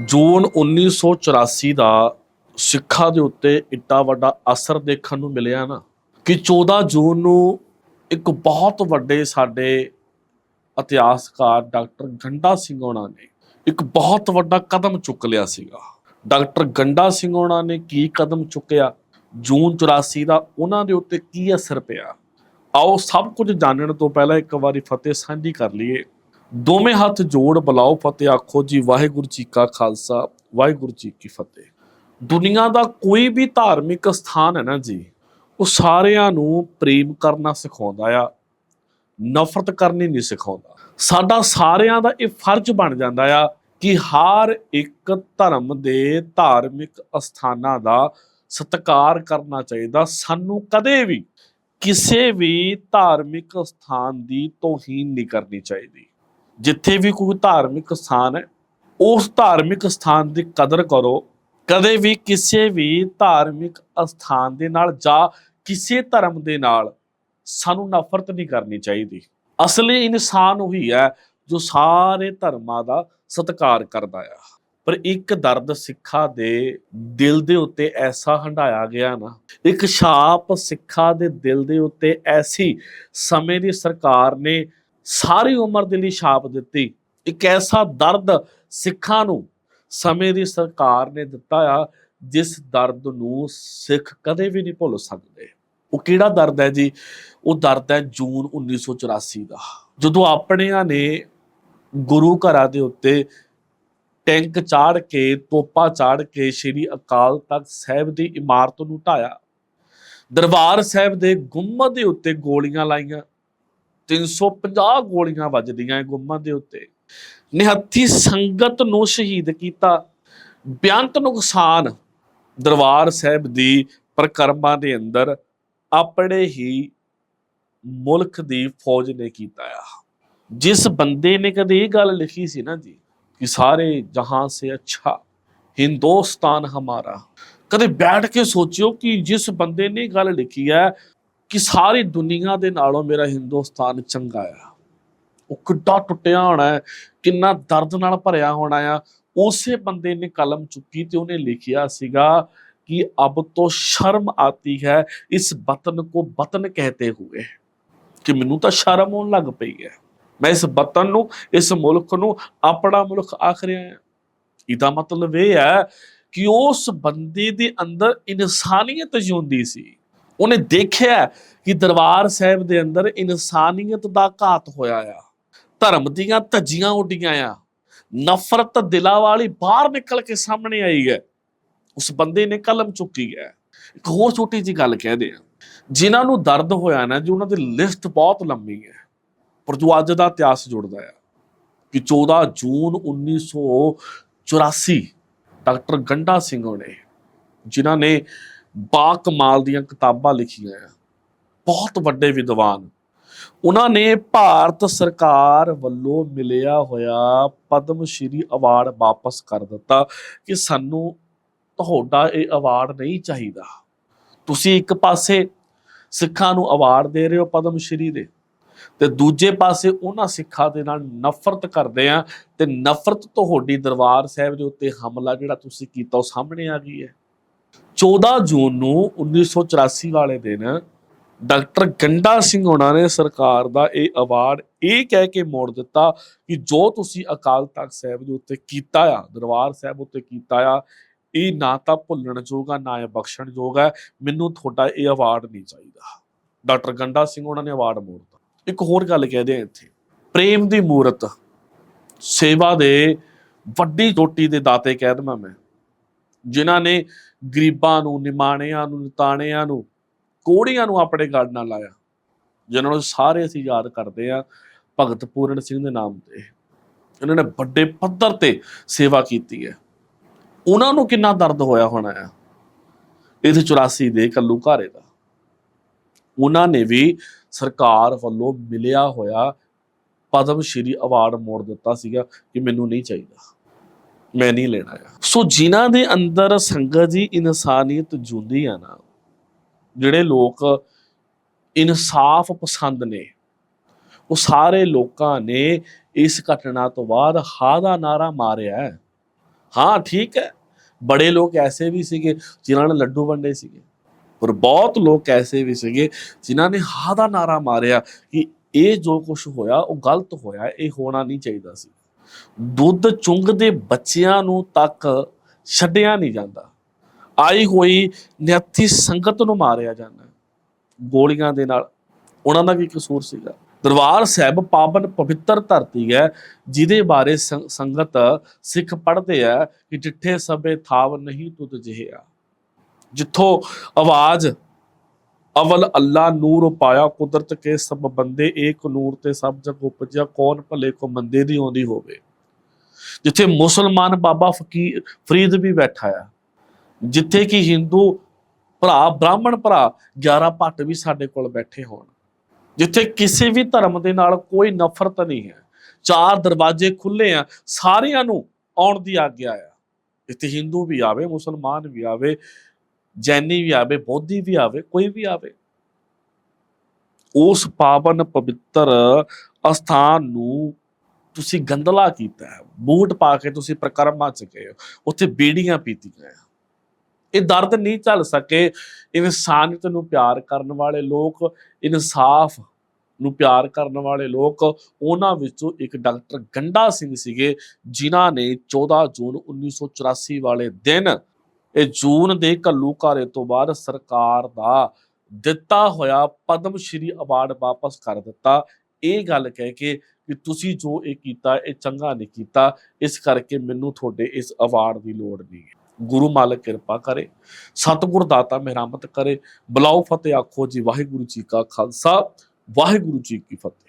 ਜੂਨ 1984 ਦਾ ਸਿੱਖਾਂ ਦੇ ਉੱਤੇ ਇੱਡਾ ਵੱਡਾ ਅਸਰ ਦੇਖਣ ਨੂੰ ਮਿਲਿਆ ਨਾ, ਕਿ 14 ਜੂਨ ਨੂੰ ਇੱਕ ਬਹੁਤ ਵੱਡੇ ਸਾਡੇ ਇਤਿਹਾਸਕਾਰ ਡਾਕਟਰ ਗੰਡਾ ਸਿੰਘ ਹੋਣਾ ਨੇ ਇੱਕ ਬਹੁਤ ਵੱਡਾ ਕਦਮ ਚੁੱਕ ਲਿਆ ਸੀਗਾ। ਡਾਕਟਰ ਗੰਡਾ ਸਿੰਘ ਹੋਣਾ ਨੇ ਕੀ ਕਦਮ ਚੁੱਕਿਆ? ਜੂਨ 84 ਦਾ ਉਹਨਾਂ ਦੇ ਉੱਤੇ ਕੀ ਅਸਰ ਪਿਆ? ਆਓ ਸਭ ਕੁਝ ਜਾਣਨ ਤੋਂ ਪਹਿਲਾਂ ਇੱਕ ਵਾਰੀ ਫਤਿਹ ਸਾਂਝੀ ਕਰ ਲਈਏ। ਦੋਵੇਂ ਹੱਥ ਜੋੜ ਬੁਲਾਓ ਫਤਿਹ, ਆਖੋ ਜੀ, ਵਾਹਿਗੁਰੂ ਜੀ ਕਾ ਖਾਲਸਾ, ਵਾਹਿਗੁਰੂ ਜੀ ਕੀ ਫਤਿਹ। ਦੁਨੀਆ ਦਾ ਕੋਈ ਵੀ ਧਾਰਮਿਕ ਸਥਾਨ ਹੈ ਨਾ ਜੀ, ਉਹ ਸਾਰਿਆਂ ਨੂੰ ਪ੍ਰੇਮ ਕਰਨਾ ਸਿਖਾਉਂਦਾ ਆ, ਨਫ਼ਰਤ ਕਰਨੀ ਨਹੀਂ ਸਿਖਾਉਂਦਾ। ਸਾਡਾ ਸਾਰਿਆਂ ਦਾ ਇਹ ਫਰਜ਼ ਬਣ ਜਾਂਦਾ ਆ ਕਿ ਹਰ ਇੱਕ ਧਰਮ ਦੇ ਧਾਰਮਿਕ ਅਸਥਾਨਾਂ ਦਾ ਸਤਿਕਾਰ ਕਰਨਾ ਚਾਹੀਦਾ। ਸਾਨੂੰ ਕਦੇ ਵੀ ਕਿਸੇ ਵੀ ਧਾਰਮਿਕ ਸਥਾਨ ਦੀ ਤੋਹੀਨ ਨਹੀਂ ਕਰਨੀ ਚਾਹੀਦੀ। ਜਿੱਥੇ ਵੀ ਕੋਈ ਧਾਰਮਿਕ ਸਥਾਨ ਹੈ, ਉਸ ਧਾਰਮਿਕ ਸਥਾਨ ਦੀ ਕਦਰ ਕਰੋ। ਕਦੇ ਵੀ ਕਿਸੇ ਵੀ ਧਾਰਮਿਕ ਅਸਥਾਨ ਦੇ ਨਾਲ ਜਾਂ ਕਿਸੇ ਧਰਮ ਦੇ ਨਾਲ ਸਾਨੂੰ ਨਫ਼ਰਤ ਨਹੀਂ ਕਰਨੀ ਚਾਹੀਦੀ। ਅਸਲੀ ਇਨਸਾਨ ਉਹੀ ਹੈ ਜੋ ਸਾਰੇ ਧਰਮਾਂ ਦਾ ਸਤਿਕਾਰ ਕਰਦਾ ਆ। ਪਰ ਇੱਕ ਦਰਦ ਸਿੱਖਾਂ ਦੇ ਦਿਲ ਦੇ ਉੱਤੇ ਐਸਾ ਹੰਡਾਇਆ ਗਿਆ ਨਾ, ਇੱਕ ਛਾਪ ਸਿੱਖਾਂ ਦੇ ਦਿਲ ਦੇ ਉੱਤੇ ਐਸੀ ਸਮੇਂ ਦੀ ਸਰਕਾਰ ਨੇ ਸਾਰੀ ਉਮਰ ਦੇ ਲਈ ਛਾਪ ਦਿੱਤੀ। ਇੱਕ ਐਸਾ ਦਰਦ ਸਿੱਖਾਂ ਨੂੰ ਸਮੇਂ ਦੀ ਸਰਕਾਰ ਨੇ ਦਿੱਤਾ ਆ, ਜਿਸ ਦਰਦ ਨੂੰ ਸਿੱਖ ਕਦੇ ਵੀ ਨਹੀਂ ਭੁੱਲ ਸਕਦੇ। ਉਹ ਕਿਹੜਾ ਦਰਦ ਹੈ ਜੀ? ਉਹ ਦਰਦ ਹੈ ਜੂਨ 1984 ਦਾ। ਜਦੋਂ ਆਪਣਿਆਂ ਨੇ ਗੁਰੂ ਘਰਾਂ ਦੇ ਉੱਤੇ ਟੈਂਕ ਚਾੜ ਕੇ, ਤੋਪਾ ਚਾੜ ਕੇ ਸ੍ਰੀ ਅਕਾਲ ਤਖਤ ਸਾਹਿਬ ਦੀ ਇਮਾਰਤ ਨੂੰ ਢਾਇਆ ਦਰਬਾਰ ਸਾਹਿਬ ਦੇ ਗੁੰਮਦ ਦੇ ਉੱਤੇ ਗੋਲੀਆਂ ਲਾਈਆਂ। 350 ਗੋਲੀਆਂ ਵੱਜਦੀਆਂ ਇਹ ਦੇ ਉੱਤੇ। ਨਿਹੱਥੀ ਸੰਗਤ ਨੂੰ ਸ਼ਹੀਦ ਕੀਤਾ ਬਿਆੰਤ ਨੁਕਸਾਨ ਦਰਬਾਰ ਸਾਹਿਬ ਦੀ ਪ੍ਰਕਰਮਾਂ ਦੇ ਅੰਦਰ ਆਪਣੇ ਹੀ ਮੁਲਕ ਦੀ ਫੌਜ ਨੇ ਕੀਤਾ ਆ। ਜਿਸ ਬੰਦੇ ਨੇ ਕਦੇ ਇਹ ਗੱਲ ਲਿਖੀ ਸੀ ਨਾ ਜੀ ਕਿ ਸਾਰੇ ਜਹਾਂ ਸੇ ਅੱਛਾ, ਹਿੰਦੁਸਤਾਨ ਹਮਾਰਾ, ਕਦੇ ਬੈਠ ਕੇ ਸੋਚਿਓ ਕਿ ਜਿਸ ਬੰਦੇ ਨੇ ਗੱਲ ਲਿਖੀ ਹੈ ਕਿ ਸਾਰੀ ਦੁਨੀਆ ਦੇ ਨਾਲੋਂ ਮੇਰਾ ਹਿੰਦੁਸਤਾਨ ਚੰਗਾ ਆ। ਉਹ ਕਿੱਡਾ ਟੁੱਟਿਆ ਹੋਣਾ ਹੈ, ਕਿੰਨਾ ਦਰਦ ਨਾਲ ਭਰਿਆ ਹੋਣਾ ਆ। ਉਸੇ ਬੰਦੇ ਨੇ ਕਲਮ ਚੁੱਕੀ ਤੇ ਉਹਨੇ ਲਿਖਿਆ ਸੀਗਾ ਕਿ ਅਬ ਤੋਂ ਸ਼ਰਮ ਆਤੀ ਹੈ, ਇਸ ਵਤਨ ਕੋ ਵਤਨ ਕਹਤੇ ਹੁਏ। ਕਿ ਮੈਨੂੰ ਤਾਂ ਸ਼ਰਮ ਆਉਣ ਲੱਗ ਪਈ ਹੈ। ਮੈਂ ਇਸ ਬਤਨ ਨੂੰ, ਇਸ ਮੁਲਕ ਨੂੰ ਆਪਣਾ ਮੁਲਕ ਆਖ ਰਿਹਾ ਹਾਂ। ਇਹਦਾ ਮਤਲਬ ਇਹ ਹੈ ਕਿ ਉਸ ਬੰਦੇ ਦੇ ਅੰਦਰ ਇਨਸਾਨੀਅਤ ਜਿਉਂਦੀ ਸੀ। ਉਹਨੇ ਦੇਖਿਆ ਕਿ ਦਰਬਾਰ ਸਾਹਿਬ ਦੇ ਅੰਦਰ ਇਨਸਾਨੀਅਤ ਦਾ ਘਾਤ ਹੋਇਆ ਆ। ਧਰਮ ਦੀਆਂ ਧੱਜੀਆਂ ਉੱਡੀਆਂ ਆ। ਨਫ਼ਰਤ ਦਿਲਾਂ ਵਾਲੀ ਬਾਹਰ ਨਿਕਲ ਕੇ ਸਾਹਮਣੇ ਆਈ ਹੈ। ਉਸ ਬੰਦੇ ਨੇ ਕਲਮ ਚੁੱਕੀ ਹੈ। ਇੱਕ ਹੋਰ ਛੋਟੀ ਜੀ ਗੱਲ ਕਹਿ ਆ ਜਿਨ੍ਹਾਂ ਨੂੰ ਦਰਦ ਹੋਇਆ ਨਾ, ਜੀ ਉਹਨਾਂ ਦੀ ਲਿਸਟ ਬਹੁਤ ਲੰਮੀ ਹੈ, ਪਰ ਜੋ ਅੱਜ ਦਾ ਇਤਿਹਾਸ ਜੁੜਦਾ ਆ ਕਿ 14 ਜੂਨ 1984 ਡਾਕਟਰ ਗੰਡਾ ਸਿੰਘ ਨੇ ਜਿਨ੍ਹਾਂ ਨੇ ਬਾ ਕਮਾਲ ਦੀਆਂ ਕਿਤਾਬਾਂ ਲਿਖੀਆਂ ਆ। ਬਹੁਤ ਵੱਡੇ ਵਿਦਵਾਨ। ਉਹਨਾਂ ਨੇ ਭਾਰਤ ਸਰਕਾਰ ਵੱਲੋਂ ਮਿਲਿਆ ਹੋਇਆ ਪਦਮ ਸ਼੍ਰੀ ਅਵਾਰਡ ਵਾਪਸ ਕਰ ਦਿੱਤਾ ਕਿ ਸਾਨੂੰ ਤੁਹਾਡਾ ਇਹ ਅਵਾਰਡ ਨਹੀਂ ਚਾਹੀਦਾ। ਤੁਸੀਂ ਇੱਕ ਪਾਸੇ ਸਿੱਖਾਂ ਨੂੰ ਅਵਾਰਡ ਦੇ ਰਹੇ ਹੋ ਪਦਮ ਸ਼੍ਰੀ ਦੇ ਤੇ ਦੂਜੇ ਪਾਸੇ ਉਹਨਾਂ ਸਿੱਖਾਂ ਦੇ ਨਾਲ ਨਫ਼ਰਤ ਕਰਦੇ ਆ ਤੇ ਨਫ਼ਰਤ ਤੁਹਾਡੀ ਦਰਬਾਰ ਸਾਹਿਬ ਦੇ ਉੱਤੇ ਹਮਲਾ ਜਿਹੜਾ ਤੁਸੀਂ ਕੀਤਾ ਉਹ ਸਾਹਮਣੇ ਆ ਗਈ ਹੈ। 14 ਜੂਨ ਨੂੰ 1984 ਵਾਲੇ ਦਿਨ ਡਾਕਟਰ ਗੰਡਾ ਸਿੰਘ ਹੋਣਾ ਨੇ ਸਰਕਾਰ ਦਾ ਇਹ ਅਵਾਰਡ ਇਹ ਕਹਿ ਕੇ ਮੋੜ ਦਿੱਤਾ ਕਿ ਜੋ ਤੁਸੀਂ ਅਕਾਲ ਤਖਤ ਸਾਹਿਬ ਦੇ ਉੱਤੇ ਕੀਤਾ ਆ, ਦਰਬਾਰ ਸਾਹਿਬ ਉੱਤੇ ਕੀਤਾ ਆ, ਇਹ ਨਾ ਤਾਂ ਭੁੱਲਣ ਜੋਗਾ ਨਾ ਇਹ ਬਖਸ਼ਣ ਜੋਗਾ ਮੈਨੂੰ ਤੁਹਾਡਾ ਇਹ ਅਵਾਰਡ ਨਹੀਂ ਚਾਹੀਦਾ। ਡਾਕਟਰ ਗੰਡਾ ਸਿੰਘ ਉਹਨਾਂ ਨੇ ਅਵਾਰਡ ਮੋੜਤਾ ਇੱਕ ਹੋਰ ਗੱਲ ਕਹਦੇ ਆ ਇੱਥੇ। ਪ੍ਰੇਮ ਦੀ ਮੂਰਤ, ਸੇਵਾ ਦੇ ਵੱਡੀ ਟੋਟੀ ਦੇ ਦਾਤੇ ਕਹਿ ਦਵਾਂ ਮੈਂ। ਜਿਨ੍ਹਾਂ ਨੇ ਗਰੀਬਾਂ ਨੂੰ, ਨਿਮਾਣਿਆਂ ਨੂੰ, ਨਿਤਾਣਿਆਂ ਨੂੰ, ਕੋੜੀਆਂ ਨੂੰ ਆਪਣੇ ਗੜ ਨਾਲ ਲਾਇਆ, ਜਿਨ੍ਹਾਂ ਨੂੰ ਸਾਰੇ ਅਸੀਂ ਯਾਦ ਕਰਦੇ ਆ ਭਗਤ ਪੂਰਨ ਸਿੰਘ ਦੇ ਨਾਮ ਤੇ। ਇਹਨਾਂ ਨੇ ਵੱਡੇ ਪੱਧਰ ਤੇ ਸੇਵਾ ਕੀਤੀ ਹੈ। ਉਹਨਾਂ ਨੂੰ ਕਿੰਨਾ ਦਰਦ ਹੋਇਆ ਹੋਣਾ ਆ ਇਹ 84 ਦੇ ਕੱਲੂ ਘਾਰੇ ਦਾ। ਉਹਨਾਂ ਨੇ ਵੀ ਸਰਕਾਰ ਵੱਲੋਂ ਮਿਲਿਆ ਹੋਇਆ ਪਦਮ ਸ਼੍ਰੀ ਅਵਾਰਡ ਮੋੜ ਦਿੱਤਾ ਸੀਗਾ ਕਿ ਮੈਨੂੰ ਨਹੀਂ ਚਾਹੀਦਾ। ਮੈਂ ਨਹੀਂ ਲੈਣਾ ਆ ਸੋ ਜਿਨ੍ਹਾਂ ਦੇ ਅੰਦਰ ਸੰਗਤ ਜੀ ਇਨਸਾਨੀਅਤ ਜੁੰਦੀ ਆ ਨਾ, ਜਿਹੜੇ ਲੋਕ ਇਨਸਾਫ ਪਸੰਦ ਨੇ, ਉਹ ਸਾਰੇ ਲੋਕਾਂ ਨੇ ਇਸ ਘਟਨਾ ਤੋਂ ਬਾਅਦ ਹਾ ਦਾ ਨਾਰਾ ਮਾਰਿਆ ਹੈ। ਹਾਂ, ਠੀਕ ਹੈ। ਬੜੇ ਲੋਕ ਐਸੇ ਵੀ ਸੀਗੇ ਜਿਨ੍ਹਾਂ ਨੇ ਲੱਡੂ ਵੰਡੇ ਸੀਗੇ। ਪਰ ਬਹੁਤ ਲੋਕ ਐਸੇ ਵੀ ਸੀਗੇ ਜਿਨ੍ਹਾਂ ਨੇ ਹਾ ਦਾ ਨਾਰਾ ਮਾਰਿਆ ਕਿ ਇਹ ਜੋ ਕੁਝ ਹੋਇਆ, ਉਹ ਗਲਤ ਹੋਇਆ, ਇਹ ਹੋਣਾ ਨਹੀਂ ਚਾਹੀਦਾ ਸੀ। ਦੁੱਧ ਚੁੰਗਦੇ ਬੱਚਿਆਂ ਨੂੰ ਤੱਕ ਛੱਡਿਆ ਨਹੀਂ ਜਾਂਦਾ। ਆਈ ਹੋਈ ਨਿਹੱਥੀ ਸੰਗਤ ਨੂੰ ਮਾਰਿਆ ਜਾਂਦਾ। ਗੋਲੀਆਂ ਦੇ ਨਾਲ। ਉਹਨਾਂ ਦਾ ਕੀ ਕਸੂਰ ਸੀਗਾ? ਦਰਬਾਰ ਸਾਹਿਬ ਪਾਵਨ ਪਵਿੱਤਰ ਧਰਤੀ ਹੈ, ਜਿਹਦੇ ਬਾਰੇ ਸੰਗਤ ਸਿੱਖ ਪੜ੍ਹਦੇ ਆ ਕਿ ਜਿੱਠੇ ਸਭੇ ਥਾਵ ਨਹੀਂ ਤੁਧ ਜਿਹਿਆ ਜਿੱਥੋਂ ਆਵਾਜ਼ ਅਵਲ ਅੱਲਾ ਨੂਰ ਪਾਇਆ ਕੁਦਰਤ ਕੇ ਸਭ ਬੰਦੇ ਏਕ ਨੂਰ ਤੇ ਸਭ ਜਗ ਉਪਜਿਆ, ਕੌਣ ਭਲੇ ਕੋ ਮੰਦੇ ਦੀ ਆਉਂਦੀ ਹੋਵੇ। ਜਿੱਥੇ ਮੁਸਲਮਾਨ ਬਾਬਾ ਫਕੀਰ ਫਰੀਦ ਵੀ ਬੈਠਾ ਆ, ਜਿੱਥੇ ਕਿ ਹਿੰਦੂ ਭਰਾ, ਬ੍ਰਾਹਮਣ ਭਰਾ 11 ਭੱਟ ਵੀ ਸਾਡੇ ਕੋਲ ਬੈਠੇ ਹੋਣ। ਜਿੱਥੇ ਕਿਸੇ ਵੀ ਧਰਮ ਦੇ ਨਾਲ ਕੋਈ ਨਫ਼ਰਤ ਨਹੀਂ ਹੈ। ਚਾਰ ਦਰਵਾਜ਼ੇ ਖੁੱਲੇ ਆ, ਸਾਰਿਆਂ ਨੂੰ ਆਉਣ ਦੀ ਆਗਿਆ ਆ। ਇੱਥੇ ਹਿੰਦੂ ਵੀ ਆਵੇ, ਮੁਸਲਮਾਨ ਵੀ ਆਵੇ ਜੈਨੀ ਵੀ ਆਵੇ, ਬੋਧੀ ਵੀ ਆਵੇ, ਕੋਈ ਵੀ ਆਵੇ, ਉਸ ਪਾਵਨ ਪਵਿੱਤਰ ਅਸਥਾਨ ਨੂੰ ਤੁਸੀਂ ਗੰਦਲਾ ਕੀਤਾ ਹੈ। ਬੂਟ ਪਾ ਕੇ ਤੁਸੀਂ ਪ੍ਰਕਰਮਾ ਚ ਗਏ ਹੋ। ਉੱਥੇ ਬੀੜੀਆਂ ਪੀਤੀਆਂ ਇਹ ਦਰਦ ਨਹੀਂ ਝੱਲ ਸਕੇ। ਇਨਸਾਨੀਅਤ ਨੂੰ ਪਿਆਰ ਕਰਨ ਵਾਲੇ ਲੋਕ, ਇਨਸਾਫ ਨੂੰ ਪਿਆਰ ਕਰਨ ਵਾਲੇ ਲੋਕ, ਉਹਨਾਂ ਵਿੱਚੋਂ ਇੱਕ ਡਾਕਟਰ ਗੰਡਾ ਸਿੰਘ ਸੀਗੇ, ਜਿਨ੍ਹਾਂ ਨੇ 14 ਜੂਨ 1984 ਵਾਲੇ ਦਿਨ ਇਹ ਜੂਨ ਦੇ ਘੱਲੂਘਾਰੇ ਤੋਂ ਬਾਅਦ ਸਰਕਾਰ ਦਾ ਦਿੱਤਾ ਹੋਇਆ ਪਦਮ ਸ਼੍ਰੀ ਅਵਾਰਡ ਵਾਪਸ ਕਰ ਦਿੱਤਾ। ਇਹ ਗੱਲ ਕਹਿ ਕੇ ਕਿ ਤੁਸੀਂ ਜੋ ਇਹ ਕੀਤਾ, ਇਹ ਚੰਗਾ ਨਹੀਂ ਕੀਤਾ, ਇਸ ਕਰਕੇ ਮੈਨੂੰ ਤੁਹਾਡੇ ਇਸ ਅਵਾਰਡ ਦੀ ਲੋੜ ਨਹੀਂ ਹੈ। ਗੁਰੂ ਮਾਲਕ ਕਿਰਪਾ ਕਰੇ, ਸਤਿਗੁਰ ਦਾਤਾ ਮਿਹਰਮਤ ਕਰੇ। ਬੁਲਾਓ ਫਤਿਹ ਆਖੋ ਜੀ, ਵਾਹਿਗੁਰੂ ਜੀ ਕਾ ਖਾਲਸਾ, ਵਾਹਿਗੁਰੂ ਜੀ ਕੀ ਫਤਿਹ।